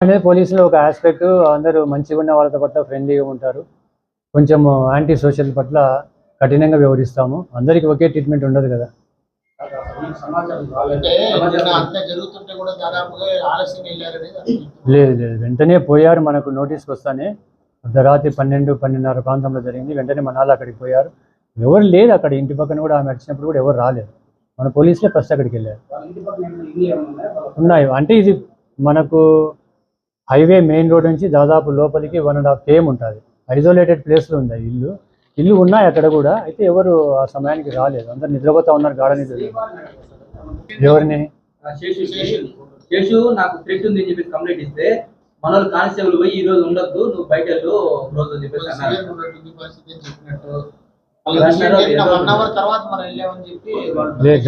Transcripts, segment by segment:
అనేది పోలీసులో ఒక ఆస్పెక్ట్ అందరూ మంచిగా ఉన్న వాళ్ళతో పట్ల ఫ్రెండ్లీగా ఉంటారు. కొంచెం యాంటీ సోషల్ పట్ల కఠినంగా వ్యవహరిస్తాము. అందరికీ ఒకే ట్రీట్మెంట్ ఉండదు కదా. లేదు లేదు. వెంటనే పోయారు మనకు నోటీస్కి వస్తానే. అర్ధరాత్రి పన్నెండు పన్నెండున్నర ప్రాంతంలో జరిగింది. వెంటనే మన వాళ్ళు అక్కడికి పోయారు. ఎవరు లేదు అక్కడ. ఇంటి పక్కన కూడా ఆమె వచ్చినప్పుడు కూడా ఎవరు రాలేదు. మన పోలీసులే ఫస్ట్ అక్కడికి వెళ్ళారు. ఉన్నాయి. అంటే ఇది మనకు హైవే మెయిన్ రోడ్ నుంచి దాదాపు లోపలికి వన్ అండ్ హాఫ్ కేఎం ఉంటుంది. ఐసోలేటెడ్ ప్లేస్లో ఉంది ఇల్లు. ఇల్లు ఉన్నాయి అక్కడ కూడా. అయితే ఎవరు ఆ సమయానికి రాలేదు. అందరు నిద్రపోతా ఉన్నారు గాఢ నిద్ర ఎవరిని? శేషు శేషు. శేషు నాకు థ్రెట్ ఉంది అని చెప్పేసి కంప్లైంట్ ఇస్తే మన వాళ్ళు కానిస్టేబుల్ పోయి ఈ రోజు ఉండొద్దు నువ్వు బయట వెళ్ళు రోజు అని చెప్పేసి అన్నారు.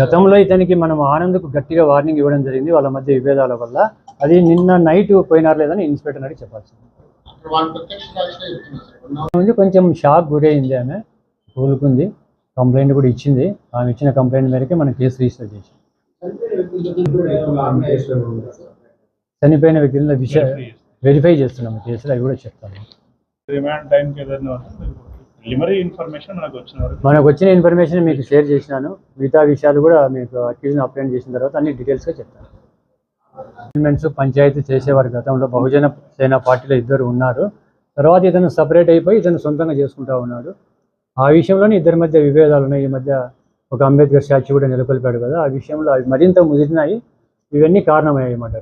గతంలో ఇతనికి మనం ఆనంద్కు గట్టిగా వార్నింగ్ ఇవ్వడం జరిగింది. వాళ్ళ మధ్య విభేదాల వల్ల అది నిన్న నైట్ పోయినారు లేదని ఇన్స్పెక్టర్ అడిగి చెప్పాల్సింది. ముందు కొంచెం షాక్ గురైంది ఆమె కోలుకుంది కంప్లైంట్ కూడా ఇచ్చింది. ఆమె ఇచ్చిన కంప్లైంట్ మేరకే మనం కేసు రిజిస్టర్ చేసాం చనిపోయిన వ్యక్తుల విషయ వెరిఫై చేస్తున్నాం కేసులు అవి కూడా చెప్తాము. మనకు వచ్చిన ఇన్ఫర్మేషన్ మీకు షేర్ చేసినాను. మిగతా విషయాలు కూడా మీకు అక్యూజ్ని అప్లైన్ చేసిన తర్వాత అన్ని డీటెయిల్స్గా చెప్తాను. గవర్నమెంట్స్ పంచాయతీ చేసేవారు గతంలో బహుజన సేన పార్టీలో ఇద్దరు ఉన్నారు. తర్వాత ఇతను సపరేట్ అయిపోయి ఇతను సొంతంగా చేసుకుంటా ఉన్నాడు. ఆ విషయంలోనే ఇద్దరి మధ్య విభేదాలు ఉన్నాయి. ఈ మధ్య ఒక అంబేద్కర్ స్టాచ్యూ కూడా నెలకొల్పాడు కదా. ఆ విషయంలో అవి మరింత ముదిరినాయి. ఇవన్నీ కారణమయ్యాయి అన్నమాట